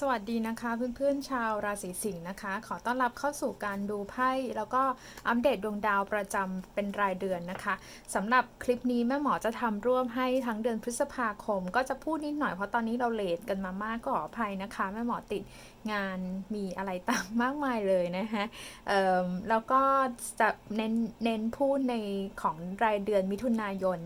สวัสดีนะคะเพื่อนๆชาวราศีสิงห์นะคะ ขอต้อนรับเข้าสู่การดูไพ่แล้วก็อัปเดตดวงดาวประจำเป็นรายเดือนนะคะสำหรับคลิปนี้แม่หมอจะทำร่วมให้ทั้งเดือนพฤษภาคม ก็จะพูดนิดหน่อยเพราะตอนนี้เราเลทกันมามากก็ขออภัยนะคะแม่หมอติดงานมีอะไรตามมากมายเลยนะคะแล้วก็จะเน้นเน้นพูดในของรายเดือนมิถุนายน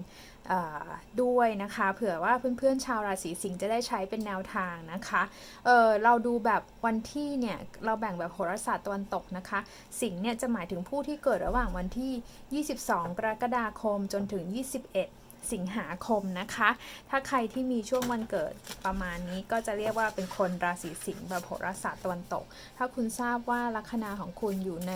ด้วยนะคะเผื่อว่าเพื่อนๆชาวราศีสิงห์จะได้ใช้เป็นแนวทางนะคะเออเราดูแบบวันที่เนี่ยเราแบ่งแบบโหราศาสตร์ตะวันตกนะคะ สิงห์เนี่ยจะหมายถึงผู้ที่เกิดระหว่างวันที่ 22 กรกฎาคมจนถึง 21 สิงหาคมนะคะ ถ้าใครที่มีช่วงวันเกิดประมาณนี้ก็จะเรียกว่าเป็นคนราศีสิงห์แบบโหราศาสตร์ตะวันตก ถ้าคุณทราบว่าลัคนาของคุณอยู่ใน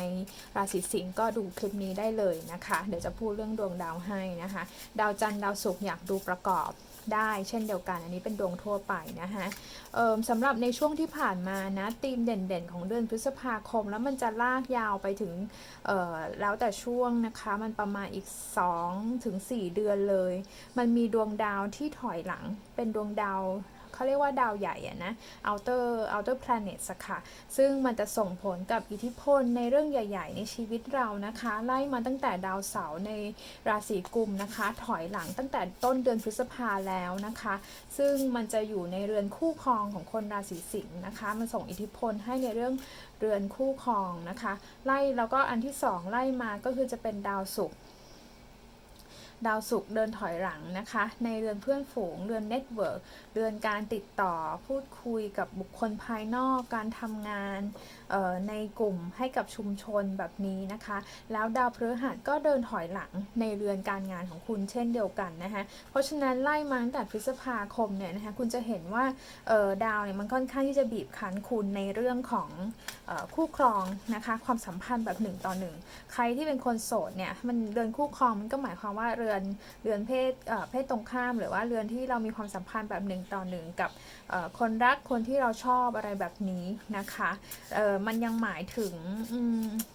ราศีสิงห์ก็ดูคลิปนี้ได้เลยนะคะ เดี๋ยวจะพูดเรื่องดวงดาวให้นะคะ ดาวจันทร์ดาวศุกร์อยากดูประกอบ ได้เช่นเดียวกัน อันนี้เป็นดวงทั่วไปนะคะสำหรับในช่วงที่ผ่านมานะธีมเด่นๆ ของเดือนพฤษภาคม แล้วมันจะลากยาวไปถึงแล้วแต่ช่วงนะคะมันประมาณอีก2-4ถึง4เดือนเลย มันมีดวงดาวที่ถอยหลังเป็นดวงดาว เขาเรียกว่าดาวใหญ่อะนะ outer outer planets ค่ะ ซึ่งมันจะส่งผลกับอิทธิพลในเรื่องใหญ่ ๆ ในชีวิตเรานะคะ ไล่มาตั้งแต่ดาวเสาร์ในราศีกุมนะคะ ถอยหลังตั้งแต่ต้นเดือนพฤษภาแล้วนะคะ ซึ่งมันจะอยู่ในเรือนคู่ครองของคนราศีสิงห์นะคะ มันส่งอิทธิพลให้ในเรื่องเรือนคู่ครองนะคะ ไล่แล้วก็อันที่สองไล่มาก็คือจะเป็นดาวศุกร์ ดาวศุกร์เดินถอยหลังนะคะ ในเรือนเพื่อนฝูง เรือนเน็ตเวิร์กเรือนการติดต่อพูดคุยกับบุคคลภายนอกการทำงานในกลุ่มให้กับชุมชนแบบนี้นะคะ แล้วดาวพฤหัสก็เดินถอยหลังในเรือนการงานของคุณเช่นเดียวกันนะคะเพราะฉะนั้นไล่มาตั้งแต่พฤษภาคมเนี่ยนะคะคุณจะเห็นว่าดาวเนี่ยมันค่อนข้างที่จะบีบคั้นคุณในเรื่องของออคู่ครองนะคะความสัมพันธ์แบบหนึ่งต่อหนึ่งใครที่เป็นคนโสดเนี่ยมันเรือนคู่ครองมันก็หมายความว่าเรือนเรือนเพศเพศตรงข้าม หรือว่าเรือนที่เรามีความสัมพันธ์แบบหนึ่งต่อหนึ่งกับคนรักคนที่เราชอบอะไรแบบนี้นะคะมันยังหมายถึง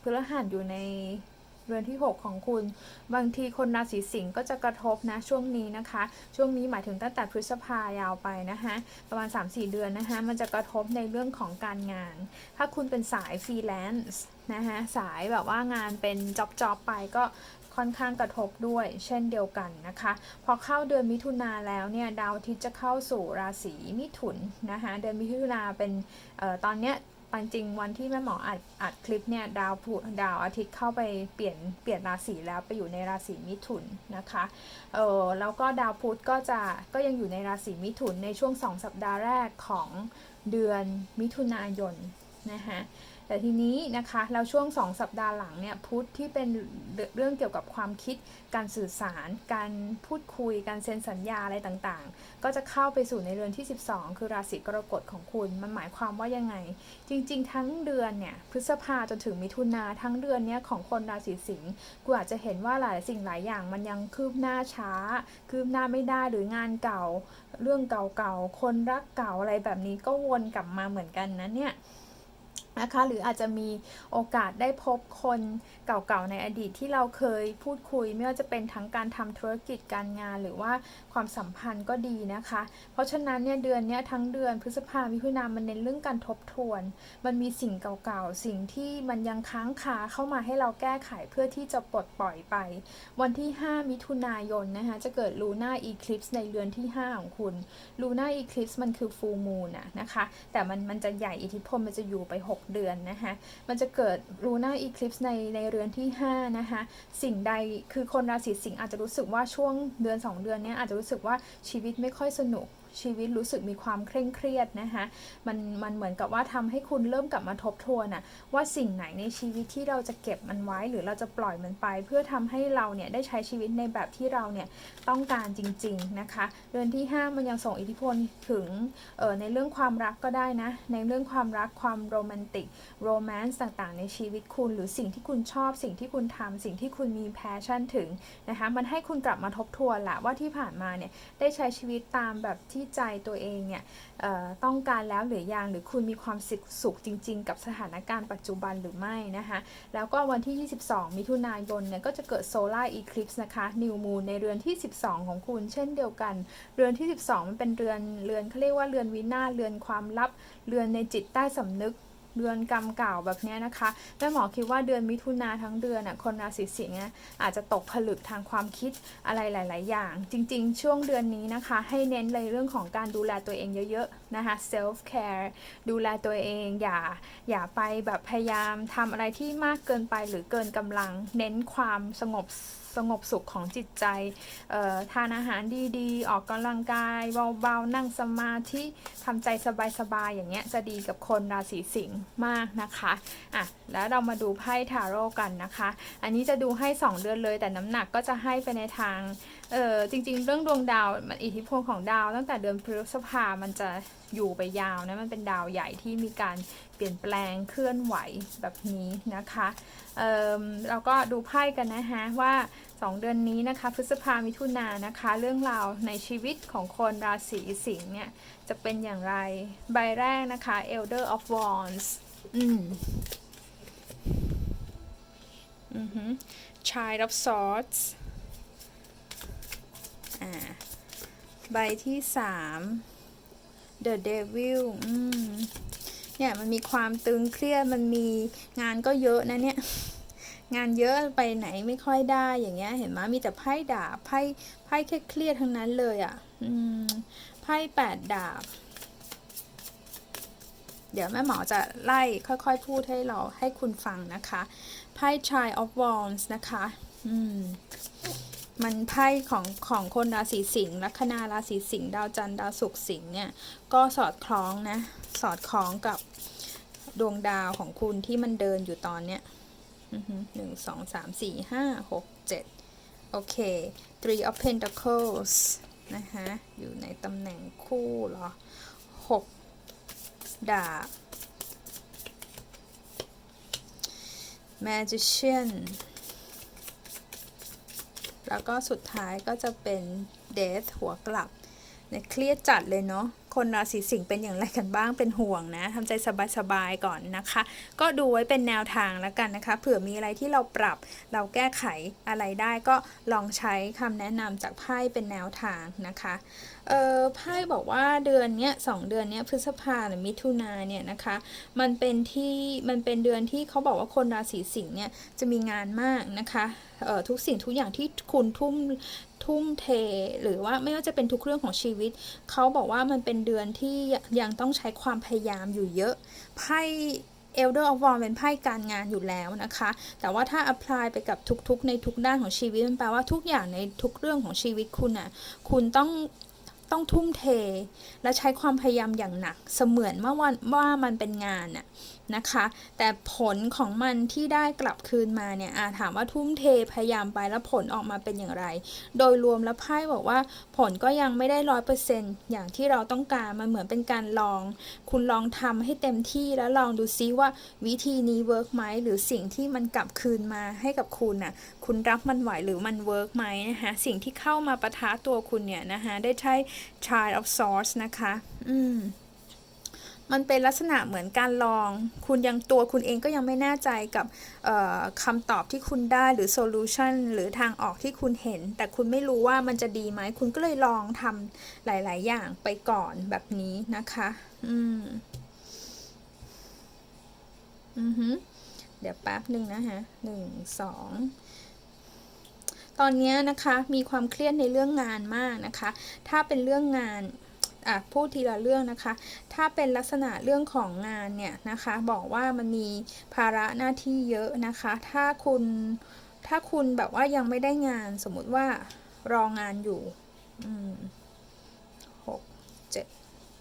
พฤหัสอยู่ในเรือนที่ 6 ของคุณ บางทีคนราศีสิงห์ก็จะกระทบนะช่วงนี้นะคะ ช่วงนี้หมายถึงตั้งแต่พฤษภายาวไปนะคะประมาณ 3-4 เดือนนะคะมันจะกระทบในเรื่องของการงาน ถ้าคุณเป็นสายฟรีแลนซ์นะคะสายแบบว่างานเป็นจ็อบๆไปก็ ค่อนข้างกระทบด้วย เช่นเดียวกันนะคะ พอเข้าเดือนมิถุนาแล้วเนี่ยดาวอาทิตย์จะเข้าสู่ราศีมิถุนนะคะเดือนมิถุนาเป็นออตอนเนี้ยจริงวันที่แม่หมออัดอัดคลิปเนี่ยดาวพุธดาวอาทิตย์เข้าไปเปลี่ยนเปลี่ยนราศีแล้วไปอยู่ในราศีมิถุนนะคะเออแล้วก็ดาวพุธก็จะก็ยังอยู่ในราศีมิถุนในช่วง 2 สัปดาห์แรกของเดือนมิถุนายนนะคะ แต่ทีนี้นะคะแล้วช่วง 2 สัปดาห์หลังเนี่ยพุธที่เป็นเรื่องเกี่ยวกับความคิด การสื่อสาร การพูดคุย การเซ็นสัญญาอะไรต่างๆ ก็จะเข้าไปสู่ในเรือนที่ 12 คือราศีกรกฎของคุณ มันหมายความว่ายังไง จริง ๆ ทั้งเดือนเนี่ยพฤษภาจนถึงมิถุนาทั้งเดือนเนี้ยของคนราศีสิงห์กูอาจจะเห็นว่าหลายสิ่งหลายอย่างมันยังคืบหน้าช้า คืบหน้าไม่ได้หรืองานเก่า เรื่องเก่าๆคนรักเก่าอะไรแบบนี้ก็วนกลับมาเหมือนกันนะเนี่ย นะคะหรืออาจจะมีโอกาสได้พบคนเก่าๆในอดีตที่เราเคยพูดคุย ไม่ว่าจะเป็นทั้งการทำธุรกิจการงานหรือว่าความสัมพันธ์ก็ดีนะคะ เพราะฉะนั้นเนี่ยเดือนเนี้ยทั้งเดือนพฤษภามิถุนามันเน้นเรื่องการทบทวน มันมีสิ่งเก่าๆ สิ่งที่มันยังค้างคาเข้ามาให้เราแก้ไขเพื่อที่จะปลดปล่อยไป วันที่ 5 มิถุนายนนะคะจะเกิดลูน่าอีคลิปส์ในเดือนที่ 5 ของคุณลูน่าอีคลิปส์มันคือฟูมูนอะนะคะ แต่มันมันจะใหญ่อิทธิพลมันจะอยู่ไป 6เดือนนะคะมันจะเกิดลูน่าอีคลิปส์ในในเรือนที่5นะคะสิ่งใดคือคนราศีสิงห์อาจจะรู้สึกว่าช่วงเดือน 2 เดือนนี้อาจจะรู้สึกว่าชีวิตไม่ค่อยสนุก ชีวิตรู้สึกมีความเคร่งเครียดนะคะมันมันเหมือนกับว่าทำให้คุณเริ่มกลับมาทบทวนอะว่าสิ่งไหนในชีวิตที่เราจะเก็บมันไว้ หรือเราจะปล่อยมันไป เพื่อทำให้เราเนี่ยได้ใช้ชีวิตในแบบที่เราเนี่ยต้องการจริง ๆนะคะ เดือนที่ 5 มันยังส่งอิทธิพลถึงเอ่อในเรื่องความรักก็ได้นะในเรื่องความรักความโรแมนติกโรแมนต์ต่างๆ ในชีวิตคุณ หรือสิ่งที่คุณชอบสิ่งที่คุณทำสิ่งที่คุณมีแพชชั่นถึงนะคะมันให้คุณกลับมาทบทวนแหละว่าที่ผ่านมาเนี่ยได้ใช้ชีวิตตามแบบที่ที่ใจตัวเองเนี่ยต้องการแล้วหรือยังหรือคุณมีความสุขสุขจริง ๆ กับสถานการณ์ปัจจุบันหรือไม่นะคะแล้วก็วันที่ 22 มิถุนายนเนี่ยก็จะเกิดโซลาร์อีคลิปส์นะคะนิวมูนในเรือนที่ 12 ของคุณ เช่นเดียวกัน เรือนที่ 12 มันเป็นเรือนเรือนเขาเรียกว่าเรือนวินาเรือนความลับ เรือนในจิตใต้สำนึก เดือนกรรมเก่าแบบนี้นะคะแม่หมอคิดว่าเดือนมิถุนาทั้งเดือนน่ะคนราศีสิงห์อาจจะตกผลึกทางความคิดอะไรหลาย ๆ อย่าง จริง ๆ ช่วงเดือนนี้นะคะ ให้เน้นในเรื่องของการดูแลตัวเองเยอะ ๆ นะคะ self care ดูแลตัวเองอย่าอย่าไปแบบพยายามทำอะไรที่มากเกินไปหรือเกินกำลัง เน้นความสงบสงบสุขของจิตใจ ทานอาหารดีๆ ออกกำลังกายเบาๆ นั่งสมาธิทำใจสบายๆ อย่างเงี้ยจะดีกับคนราศีสิงห์มากนะคะอะแล้วเรามาดูไพ่ทาโร่กันนะคะ อันนี้จะดูให้ 2 เดือนเลย แต่น้ำหนักก็จะให้ไปในทางเออจริง ๆ เรื่องดวงดาวมันอิทธิพลของดาว ตั้งแต่เดือนพฤษภามันจะอยู่ไปยาวนะมันเป็นดาวใหญ่ที่มีการเปลี่ยนแปลงเคลื่อนไหวแบบนี้นะคะเออเราก็ดูไพ่กันนะฮะว่า 2 เดือนนี้นะคะ พฤษภามิถุนานะคะ เรื่องราวในชีวิตของคนราศีสิงห์เนี่ย จะเป็นอย่างไร ใบแรกนะคะ Elder of Wands อืม อือฮึ Child of Swords อ่า ใบที่สาม The Devil อืม เนี่ยมันมีความตึงเครียด มันมีงานก็เยอะนะเนี่ยงานเยอะไปไหนไม่ค่อยได้อย่างเงี้ย เห็นไหมมีแต่ไพ่ด่าไพ่ไพ่เครียดๆทั้งนั้นเลยอะ่ะ อืมไพ่แปดดาบ เดี๋ยวแม่หมอจะไล่ค่อยๆพูดให้เราให้คุณฟังนะคะไพ่ Child of Wands นะคะอืมมันไพ่ของของคนราศีสิงห์ลัคนาราศีสิงห์ดาวจันทร์ดาวศุกร์สิงห์เนี่ยก็สอดคล้องนะ สอดคล้องกับดวงดาวของคุณที่มันเดินอยู่ตอนเนี้ยหนึ่งสองสามสี่ห้าหกเจ็ดโอเค three of pentacles นะคะอยู่ในตำแหน่งคู่เหรอหกดาบ magician แล้วก็สุดท้ายก็จะเป็น death หัวกลับเนี่ยเครียดจัดเลยเนาะ คนราศีสิงห์เป็นอย่างไรกันบ้างเป็นห่วงนะทำใจสบายๆก่อนนะคะ ก็ดูไว้เป็นแนวทางแล้วกันนะคะ เผื่อมีอะไรที่เราปรับเราแก้ไขอะไรได้ก็ลองใช้คำแนะนำจากไพ่เป็นแนวทางนะคะเออไพ่บอกว่าเดือนเนี้ยสองเดือนเนี้ยพฤษภาหรือมิถุนาเนี่ยนะคะ มันเป็นที่มันเป็นเดือนที่เขาบอกว่าคนราศีสิงห์เนี่ยจะมีงานมากนะคะ ทุกสิ่งทุกอย่างที่คุณทุ่มทุ่มเท หรือว่าไม่ว่าจะเป็นทุกเรื่องของชีวิต เขาบอกว่ามันเป็นเดือนที่ยังต้องใช้ความพยายามอยู่เยอะไพ่ Elder of War เป็นไพ่การงานอยู่แล้วนะคะ แต่ว่าถ้า apply ไปกับทุกๆ ในทุกด้านของชีวิตมันแปลว่าทุกอย่างในทุกเรื่องของชีวิตคุณอะ คุณต้อง ต้องทุ่มเท และใช้ความพยายามอย่างหนัก เสมือนว่าวันว่ามันเป็นงานน่ะนะคะ แต่ผลของมันที่ได้กลับคืนมาเนี่ยอาถามว่าทุ่มเทพยายามไปแล้วผลออกมาเป็นอย่างไร โดยรวมแล้วไพ่บอกว่าผลก็ยังไม่ได้ร้อยเปอร์เซ็นต์อย่างที่เราต้องการมันเหมือนเป็นการลอง คุณลองทำให้เต็มที่แล้วลองดูซิว่าวิธีนี้เวิร์กไหมหรือสิ่งที่มันกลับคืนมาให้กับคุณน่ะคุณรับมันไหวหรือมันเวิร์กไหมนะคะสิ่งที่เข้ามาปะทะตัวคุณเนี่ยนะคะได้ใช้ Child of Swords นะคะ อืม มันเป็นลักษณะเหมือนการลอง คุณยังตัวคุณเองก็ยังไม่แน่ใจกับคำตอบที่คุณได้หรือโซลูชันหรือทางออกที่คุณเห็น แต่คุณไม่รู้ว่ามันจะดีไหม คุณก็เลยลองทำหลาย ๆ อย่างไปก่อนแบบนี้นะคะ อืม อือฮึเดี๋ยวแป๊บหนึ่งนะคะหนึ่งสอง ตอนนี้นะคะมีความเครียดในเรื่องงานมากนะคะ ถ้าเป็นเรื่องงานอะพูดทีละเรื่องนะคะ ถ้าเป็นลักษณะเรื่องของงานเนี่ยนะคะ บอกว่ามันมีภาระหน้าที่เยอะนะคะ ถ้าคุณถ้าคุณแบบว่ายังไม่ได้งานสมมุติว่ารองานอยู่ อืมหกเจ็ด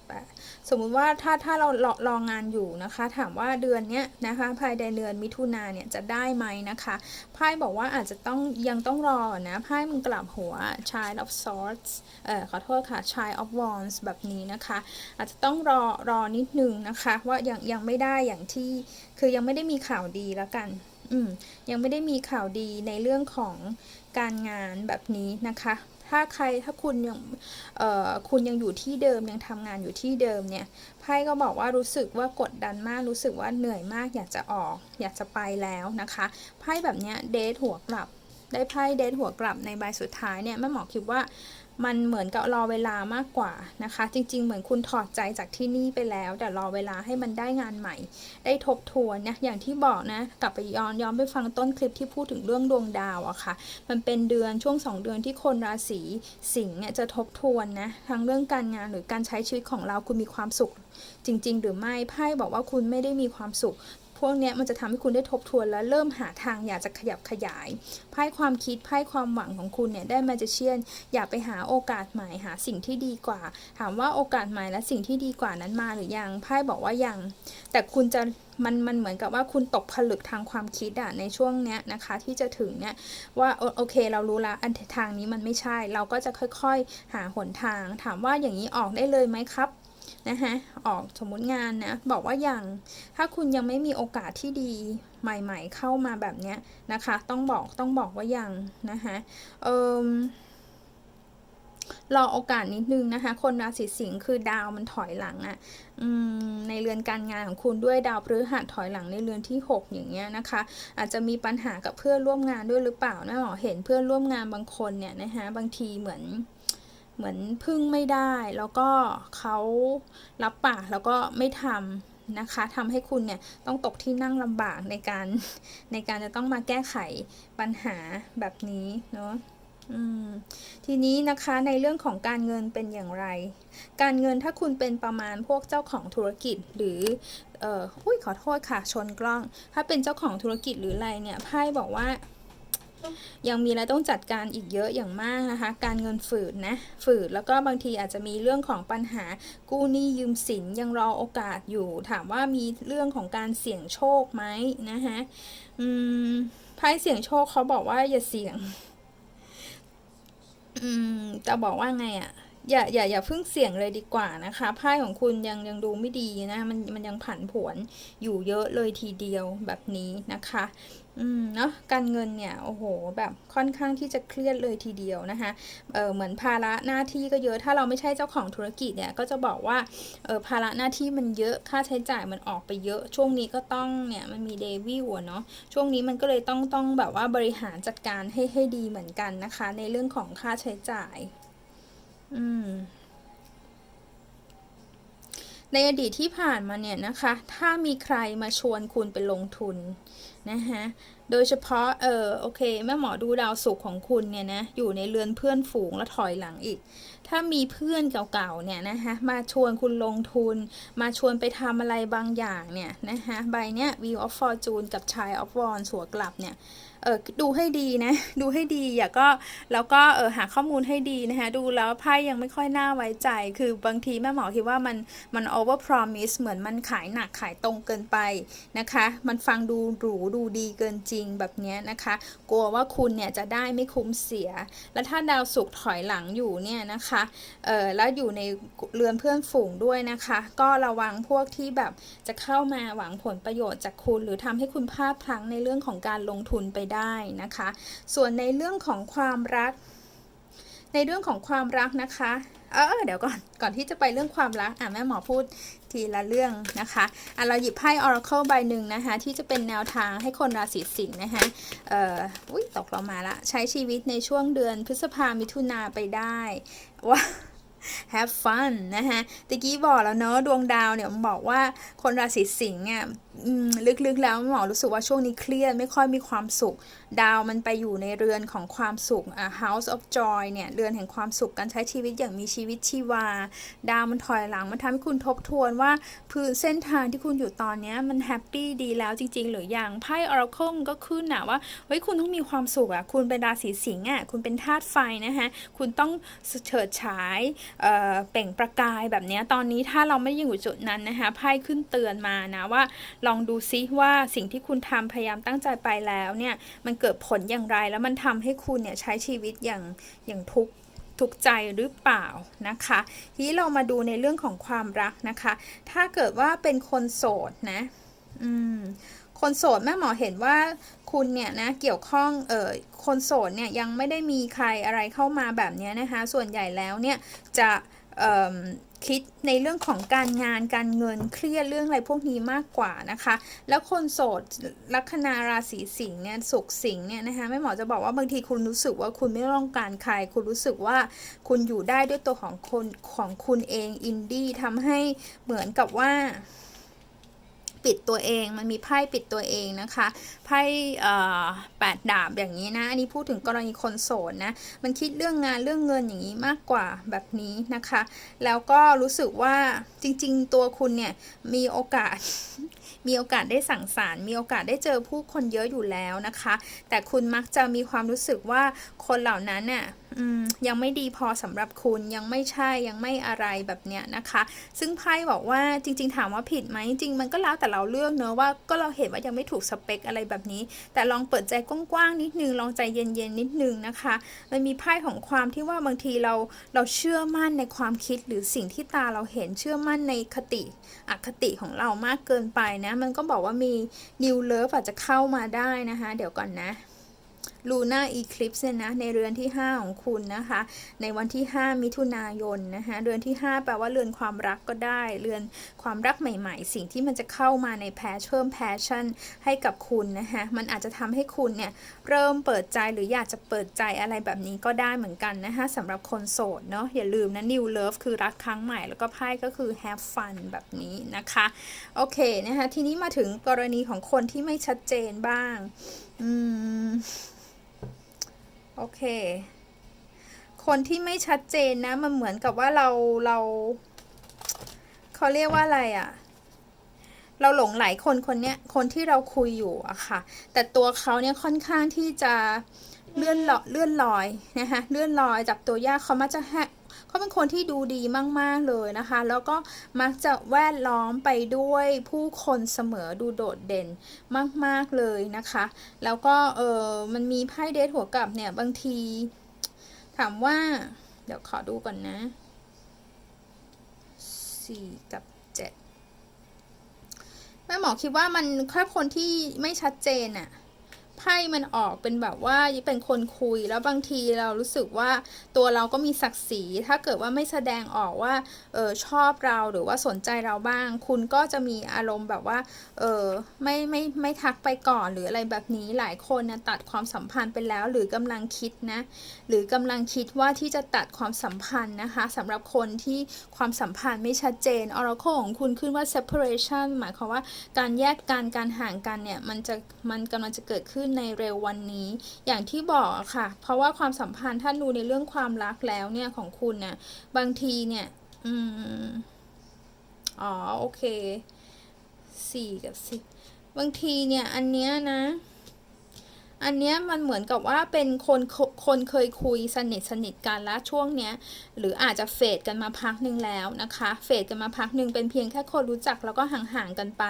แปด สมมุติว่าถ้าถ้าเรารอรองานอยู่นะคะ ถามว่าเดือนเนี้ยนะคะ ภายในเดือนมิถุนาเนี่ยจะได้ไหมนะคะไพ่บอกว่าอาจจะต้องยังต้องรอนะไพ่มันกลับหัว Child of Swords เอ่อขอโทษค่ะ Child of Wands แบบนี้นะคะ อาจจะต้องรอรอนิดนึงนะคะ ว่ายังยังไม่ได้อย่างที่คือยังไม่ได้มีข่าวดีแล้วกันอืมยังไม่ได้มีข่าวดีในเรื่องของการงานแบบนี้นะคะ ถ้าใครถ้าคุณยังคุณยังอยู่ที่เดิมยังทำงานอยู่ที่เดิมเนี่ยไพ่ก็บอกว่ารู้สึกว่ากดดันมากรู้สึกว่าเหนื่อยมาก อยากจะออก อยากจะไปแล้วนะคะไพ่แบบเนี้ยเดทหัวกลับได้ไพ่เดทหัวกลับในใบสุดท้ายเนี่ยแม่หมอคิดว่า มันเหมือนกับรอเวลามากกว่านะคะ จริง ๆ เหมือนคุณถอดใจจากที่นี่ไปแล้ว แต่รอเวลาให้มันได้งานใหม่ ได้ทบทวนนะอย่างที่บอกนะกลับไปย้อนย้อนไปฟังต้นคลิปที่พูดถึงเรื่องดวงดาวอะค่ะ มันเป็นเดือนช่วง 2 เดือนที่คนราศีสิงห์เนี่ยจะทบทวนนะทั้งเรื่องการงานหรือการใช้ชีวิตของเราคุณมีความสุขจริง ๆ หรือไม่ไพ่บอกว่าคุณไม่ได้มีความสุข พวกนี้มันจะทำให้คุณได้ทบทวนและเริ่มหาทางอยากจะขยับขยายไพ่ความคิดไพ่ความหวังของคุณเนี่ยได้มาจะเชียนอยากไปหาโอกาสใหม่หาสิ่งที่ดีกว่า ถามว่าโอกาสใหม่และสิ่งที่ดีกว่านั้นมาหรือยังไพ่บอกว่ายัง แต่คุณจะมันมันเหมือนกับว่าคุณตกผลึกทางความคิดอะในช่วงเนี้ยนะคะ ที่จะถึงเนี่ยว่าโอโอเค เรารู้ละอันทางนี้มันไม่ใช่ เราก็จะค่อยๆ หาหนทาง ถามว่าอย่างนี้ออกได้เลยไหมครับ นะคะออกสมมุติงานนะ บอกว่ายัง ถ้าคุณยังไม่มีโอกาสที่ดีใหม่ๆเข้ามาแบบเนี้ยนะคะ ต้องบอกต้องบอกว่ายังนะคะเอ่มรอโอกาสนิดนึงนะคะ คนราศีสิงห์คือดาวมันถอยหลังอะ่ะในเรือนการงานของคุณด้วยดาวพฤหัสถอยหลังในเรือนที่ 6 อย่างเงี้ยนะคะ อาจจะมีปัญหากับเพื่อนร่วมงานด้วยหรือเปล่านะหมอเห็นเพื่อนร่วมงานบางคนเนี่ยนะคะบางทีเหมือน เหมือนพึ่งไม่ได้ แล้วก็เขารับปากแล้วก็ไม่ทำนะคะทำให้คุณเนี่ยต้องตกที่นั่งลำบากในการในการจะต้องมาแก้ไขปัญหาแบบนี้เนาะอืมทีนี้นะคะในเรื่องของการเงินเป็นอย่างไร การเงินถ้าคุณเป็นประมาณพวกเจ้าของธุรกิจหรือเอออุ้ยขอโทษค่ะชนกล้อง ถ้าเป็นเจ้าของธุรกิจหรืออะไรเนี่ยไพ่บอกว่า ยังมีอะไรต้องจัดการอีกเยอะอย่างมากนะคะ การเงินฝืดนะ ฝืดแล้วก็บางทีอาจจะมีเรื่องของปัญหากู้หนี้ยืมสินยังรอโอกาสอยู่ ถามว่ามีเรื่องของการเสี่ยงโชคไหมนะคะอืมไพ่เสี่ยงโชคเขาบอกว่าอย่าเสี่ยง อืมจะบอกว่าไงอะ่ะ อย่าอย่าอย่าเพิ่งเสี่ยงเลยดีกว่านะคะไพ่ของคุณยังยังดูไม่ดีนะมันมันยังผันผวนอยู่เยอะเลยทีเดียวแบบนี้นะคะ อืมเนาะการเงินเนี่ยโอ้โห แบบค่อนข้างที่จะเครียดเลยทีเดียวนะคะเออเหมือนภาระหน้าที่ก็เยอะถ้าเราไม่ใช่เจ้าของธุรกิจเนี่ยก็จะบอกว่าเออภาระหน้าที่มันเยอะค่าใช้จ่ายมันออกไปเยอะ ช่วงนี้ก็ต้องเนี่ยมันมีเดวิลอะเนาะช่วงนี้มันก็เลยต้องต้องแบบว่าบริหารจัดการให้ให้ดีเหมือนกันนะคะ ในเรื่องของค่าใช้จ่าย อืมในอดีตที่ผ่านมาเนี่ยนะคะ ถ้ามีใครมาชวนคุณไปลงทุนนะคะโดยเฉพาะเออโอเคแม่หมอดูดาวสุขของคุณเนี่ยนะอยู่ในเรือนเพื่อนฝูงและถอยหลังอีก ถ้ามีเพื่อนเก่าๆเนี่ยนะคะมาชวนคุณลงทุน มาชวนไปทำอะไรบางอย่างเนี่ยนะคะใบเนี้ย Wheel of Fortune กับ Child of Wands หัวกลับเนี่ยเออดูให้ดีนะ ดูให้ดีอย่าก็แล้วก็เออหาข้อมูลให้ดีนะคะดูแล้วไพ่ยังไม่ค่อยน่าไว้ใจ คือบางทีแม่หมอคิดว่ามันมัน over promise เหมือนมันขายหนักขายตรงเกินไปนะคะ มันฟังดูหรูดูดีเกินจริงแบบนี้นะคะ กลัวว่าคุณเนี่ยจะได้ไม่คุ้มเสีย แล้วถ้าดาวสุกถอยหลังอยู่เนี่ยนะคะเออแล้วอยู่ในเรือนเพื่อนฝูงด้วยนะคะ ก็ระวังพวกที่แบบจะเข้ามาหวังผลประโยชน์จากคุณ หรือทำให้คุณพลาดพลั้งในเรื่องของการลงทุนไปได้นะคะ ส่วนในเรื่องของความรัก ในเรื่องของความรักนะคะเออเดี๋ยวก่อนก่อนที่จะไปเรื่องความรักอะแม่หมอพูดทีละเรื่องนะคะอะเราหยิบไพ่ Oracle ใบหนึ่งนะคะ ที่จะเป็นแนวทางให้คนราศีสิงห์นะคะเอ่ออุ้ยตกเรามาละ ใช้ชีวิตในช่วงเดือนพฤษภามิถุนาไปได้ว่า have fun นะคะตะกี้บอกแล้วเนอะดวงดาวเนี่ยมันบอกว่าคนราศีสิงห์เนี่ย ลึกๆแล้วหมอรู้สึกว่าช่วงนี้เครียดไม่ค่อยมีความสุข ดาวมันไปอยู่ในเรือนของความสุขอ่า house of joy เนี่ยเรือนแห่งความสุขการใช้ชีวิตอย่างมีชีวิตชีวา ดาวมันถอยหลังมันทำให้คุณทบทวนว่าพื้นเส้นทางที่คุณอยู่ตอนนี้มันแฮปปี้ดีแล้วจริง ๆ หรือยังไพ่ oracle มันก็ขึ้นนะว่าเฮ้ยคุณต้องมีความสุขอะคุณเป็นราศีสิงห์อะคุณเป็นธาตุไฟนะคะคุณต้องเฉิดฉายเอ่อเป่งประกายแบบนี้ตอนนี้ถ้าเราไม่ยังอยู่จุดนั้นนะคะไพ่ขึ้นเตือนมานะว่าลองดูซิว่าสิ่งที่คุณทำพยายามตั้งใจไปแล้วเนี่ยมันเกิดผลอย่างไรแล้วมันทำให้คุณเนี่ยใช้ชีวิตอย่างอย่างทุกทุกใจหรือเปล่านะคะทีนี้เรามาดูในเรื่องของความรักนะคะ ถ้าเกิดว่าเป็นคนโสดนะอืมคนโสดแม่หมอเห็นว่าคุณเนี่ยนะเกี่ยวข้องเออคนโสดเนี่ยยังไม่ได้มีใครอะไรเข้ามาแบบนี้นะคะ ส่วนใหญ่แล้วเนี่ยจะเอิ่ม คิดในเรื่องของการงานการเงินเครียดเรื่องอะไรพวกนี้มากกว่านะคะ แล้วคนโสดลัคนาราศีสิงห์เนี่ยสุขสิงห์เนี่ยนะคะแม่หมอจะบอกว่าบางทีคุณรู้สึกว่าคุณไม่ต้องการใคร คุณรู้สึกว่าคุณอยู่ได้ด้วยตัวของคนของคุณเองอินดี้ทำให้เหมือนกับว่า ปิดตัวเอง มันมีไพ่ปิดตัวเองนะคะ ไพ่แปดดาบอย่างนี้นะ อันนี้พูดถึงกรณีคนโสดนะ มันคิดเรื่องงานเรื่องเงินอย่างนี้มากกว่าแบบนี้นะคะ แล้วก็รู้สึกว่าจริง ๆ ตัวคุณเนี่ยมีโอกาส มีโอกาสได้สั่งสารมีโอกาสได้เจอผู้คนเยอะอยู่แล้วนะคะ แต่คุณมักจะมีความรู้สึกว่าคนเหล่านั้นน่ะยังไม่ดีพอสำหรับคุณยังไม่ใช่ยังไม่อะไรแบบเนี้ยนะคะ ซึ่งไพ่บอกว่าจริง ๆ ถามว่าผิดไหมจริงมันก็แล้วแต่เราเลือกเนอะว่าก็เราเห็นว่ายังไม่ถูกสเปคอะไรแบบนี้ แต่ลองเปิดใจกว้างๆนิดนึงลองใจเย็นๆนิดนึงนะคะมันมีไพ่ของความที่ว่าบางทีเราเราเชื่อมั่นในความคิดหรือสิ่งที่ตาเราเห็นเชื่อมั่นในคติอคติของเรามากเกินไปนะมันก็บอกว่ามี New Love อาจจะเข้ามาได้นะคะ เดี๋ยวก่อนนะ ลูน่าอีคลิปเนี่ยนะในเรือนที่ 5 ของคุณนะคะ ในวันที่ 5 มิถุนายนนะคะเรือนที่ 5 แปลว่าเรือนความรักก็ได้ เรือนความรักใหม่ ๆ สิ่งที่มันจะเข้ามาในแพชเพิ่มแพชชั่นให้กับคุณนะคะมันอาจจะทำให้คุณเนี่ยเริ่มเปิดใจหรืออยากจะเปิดใจอะไรแบบนี้ก็ได้เหมือนกันนะคะสำหรับคนโสดเนาะอย่าลืมนะ new love คือรักครั้งใหม่แล้วก็ไพ่ก็คือ have fun แบบนี้นะคะโอเคนะคะทีนี้มาถึงกรณีของคนที่ไม่ชัดเจนบ้างอืม โอเค คนที่ไม่ชัดเจนนะ มันเหมือนกับว่าเราเราเขาเรียกว่าอะไรอะ่ะ เราหลงไหลคนคนเนี้ยคนที่เราคุยอยู่อะค่ะ แต่ตัวเขาเนี่ยค่อนข้างที่จะเลื่อนลอยเลื่อนลอยนะคะเลื่อนลอยจับตัวยากเขามักจะแฮะ เขาเป็นคนที่ดูดีมาก ๆ เลยนะคะ แล้วก็มักจะแวดล้อมไปด้วยผู้คนเสมอดูโดดเด่นมาก ๆ เลยนะคะ แล้วก็เออมันมีไพ่เดทหัวกลับเนี่ยบางที ถามว่า เดี๋ยวขอดูก่อนนะสี่กับเจ็ดแม่หมอคิดว่ามันแค่คนที่ไม่ชัดเจนอะ ไพ่มันออกเป็นแบบว่าเป็นคนคุยแล้วบางทีเรารู้สึกว่าตัวเราก็มีศักดิ์ศรีถ้าเกิดว่าไม่แสดงออกว่าเออชอบเราหรือว่าสนใจเราบ้าง คุณก็จะมีอารมณ์แบบว่าเออไม่ไม่ไม่ทักไปก่อนหรืออะไรแบบนี้หลายคนนะตัดความสัมพันธ์ไปแล้ว หรือกำลังคิดนะหรือกำลังคิดว่าที่จะตัดความสัมพันธ์นะคะสำหรับคนที่ความสัมพันธ์ไม่ชัดเจน Oracle ของคุณขึ้นว่า separation หมายความว่าการแยกกันการห่างกันเนี่ยมันจะมันกำลังจะเกิดขึ้นในเร็ววันนี้ อย่างที่บอกค่ะ เพราะว่าความสัมพันธ์ถ้าดูในเรื่องความรักแล้วเนี่ยของคุณนะบางทีเนี่ย อืม อ๋อ โอเคสี่กับสิบบางทีเนี่ย อันเนี้ยนะ อันเนี้ยมันเหมือนกับว่าเป็นคนคนเคยคุยสนิทสนิทกันแล้วช่วงเนี้ย หรืออาจจะเฟดกันมาพักหนึ่งแล้วนะคะ เฟดกันมาพักหนึ่งเป็นเพียงแค่คนรู้จักแล้วก็ห่างๆกันไป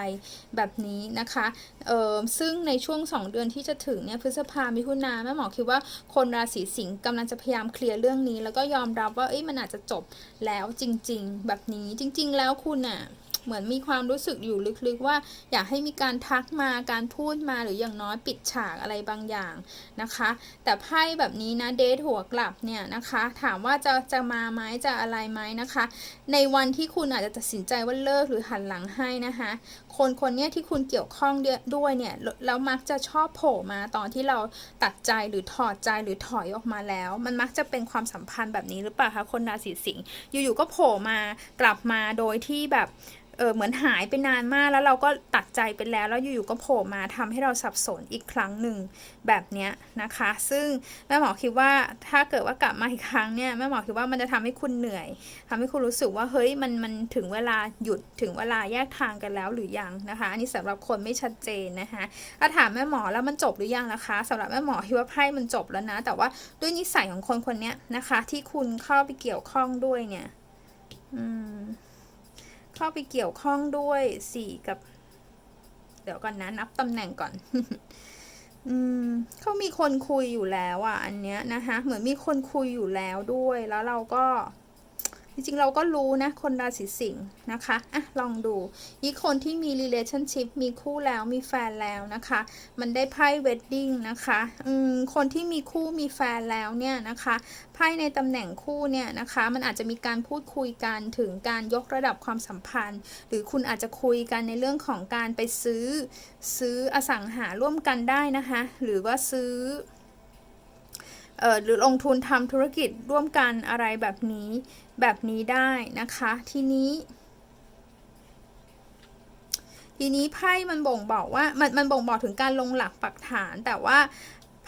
แบบนี้นะคะเออซึ่งในช่วง 2 เดือนที่จะถึงเนี่ยพฤษภามิถุนาแม่หมอคิดว่าคนราศีสิงห์กำลังจะพยายามเคลียร์เรื่องนี้ แล้วก็ยอมรับว่าเอ้ยมันอาจจะจบแล้วจริง ๆ แบบนี้จริง ๆ แล้วคุณอะ เหมือนมีความรู้สึกอยู่ลึกๆว่า อยากให้มีการทักมาการพูดมาหรืออย่างน้อยปิดฉากอะไรบางอย่างนะคะ แต่ไพ่แบบนี้นะเดทหัวกลับเนี่ยนะคะ ถามว่าจะจะมาไหมจะอะไรไหมนะคะ ในวันที่คุณอาจจะตัดสินใจว่าเลิกหรือหันหลังให้นะคะ คนคนนี้ที่คุณเกี่ยวข้องด้วยเนี่ยแล้วมักจะชอบโผล่มาตอนที่เราตัดใจหรือถอดใจหรือถอยออกมาแล้ว มันมักจะเป็นความสัมพันธ์แบบนี้หรือเปล่าคะคนราศีสิงห์อยู่ๆก็โผล่มากลับมาโดยที่แบบ เออเหมือนหายไปนานมากแล้วเราก็ตัดใจไปแล้ว แล้วอยู่ๆก็โผล่มาทำให้เราสับสนอีกครั้งหนึ่งแบบเนี้ยนะคะ ซึ่งแม่หมอคิดว่าถ้าเกิดว่ากลับมาอีกครั้งเนี่ยแม่หมอคิดว่ามันจะทำให้คุณเหนื่อยทำให้คุณรู้สึกว่าเฮ้ยมันมันถึงเวลาหยุดถึงเวลาแยกทางกันแล้วหรือยังนะคะ อันนี้สำหรับคนไม่ชัดเจนนะคะถ้าถามแม่หมอแล้วมันจบหรือยังนะคะสำหรับแม่หมอคิดว่าไพ่มันจบแล้วนะ แต่ว่าด้วยนิสัยของคนคนนี้นะคะ ที่คุณเข้าไปเกี่ยวข้องด้วยเนี่ย อืม เข้าไปเกี่ยวข้องด้วยสี่กับ เดี๋ยวก่อนนะนับตำแหน่งก่อน อืมเขามีคนคุยอยู่แล้วอะ อันเนี้ยนะคะ เหมือนมีคนคุยอยู่แล้วด้วย แล้วเราก็ จริงๆ เราก็รู้นะ คนราศีสิงห์นะคะอะลองดูอีกคนที่มี relationship มีคู่แล้วมีแฟนแล้วนะคะ มันได้ไพ่ wedding นะคะอืมคนที่มีคู่มีแฟนแล้วเนี่ยนะคะไพ่ในตำแหน่งคู่เนี่ยนะคะ มันอาจจะมีการพูดคุยกันถึงการยกระดับความสัมพันธ์ หรือคุณอาจจะคุยกันในเรื่องของการไปซื้อ ซื้ออสังหาร่วมกันได้นะคะ หรือว่าซื้อ หรือลงทุนทำธุรกิจร่วมกันอะไรแบบนี้แบบนี้ได้นะคะ ทีนี้ทีนี้ไพ่มันบ่งบอกว่ามันมันบ่งบอกถึงการลงหลักปักฐาน แต่ว่า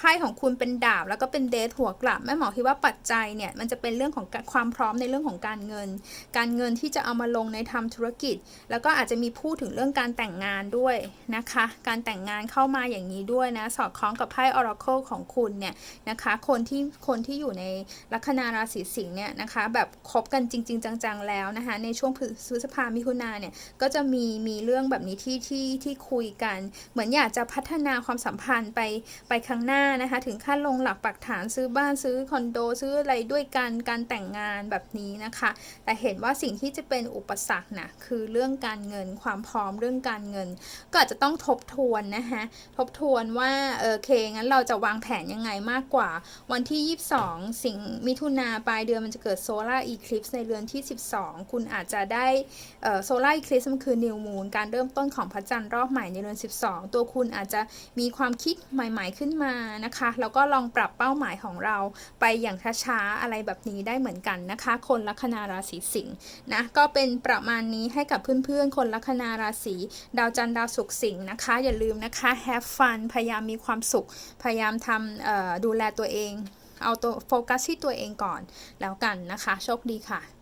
ไพ่ของคุณเป็นดาบแล้วก็เป็นเดทหัวกลับแม่หมอคิดว่าปัจจัยเนี่ยมันจะเป็นเรื่องของความพร้อมในเรื่องของการเงิน การเงินที่จะเอามาลงในทำธุรกิจ แล้วก็อาจจะมีพูดถึงเรื่องการแต่งงานด้วยนะคะ การแต่งงานเข้ามาอย่างนี้ด้วยนะ สอดคล้องกับไพ่ Oracle ของคุณเนี่ยนะคะ คนที่คนที่อยู่ในลัคนาราศีสิงห์เนี่ยนะคะแบบคบกันจริง ๆ จังๆแล้วนะคะ ในช่วงพฤษภามิถุนาเนี่ยก็จะมีมีเรื่องแบบนี้ที่ที่ที่คุยกัน เหมือนอยากจะพัฒนาความสัมพันธ์ไปไปข้างหน้านะคะ ถึงขั้นลงหลักปักฐานซื้อบ้านซื้อคอนโดซื้ออะไรด้วยกันการแต่งงานแบบนี้นะคะ แต่เห็นว่าสิ่งที่จะเป็นอุปสรรคนะคือเรื่องการเงินความพร้อมเรื่องการเงิน ก็อาจจะต้องทบทวนนะคะทบทวนว่าเออโอเคงั้นเราจะวางแผนยังไงมากกว่า วันที่ 22 สิงมิถุนาปลายเดือนมันจะเกิดโซลาร์อีคลิปในเรือนที่ 12 คุณอาจจะได้โซลาร์อีคลิปมันคือนิวมูนการเริ่มต้นของพระจันทร์รอบใหม่ในเรือน 12 ตัวคุณอาจจะมีความคิดใหม่ ๆขึ้นมานะคะ แล้วก็ลองปรับเป้าหมายของเราไปอย่างช้าๆอะไรแบบนี้ได้เหมือนกันนะคะ คนลัคนาราศีสิงห์นะก็เป็นประมาณนี้ให้กับเพื่อนๆ คนลัคนาราศีดาวจันทร์ดาวศุกร์สิงห์นะคะ อย่าลืมนะคะ have fun พยายามมีความสุข พยายามทำดูแลตัวเอง เอาตัวโฟกัสที่ตัวเองก่อนแล้วกันนะคะ โชคดีค่ะ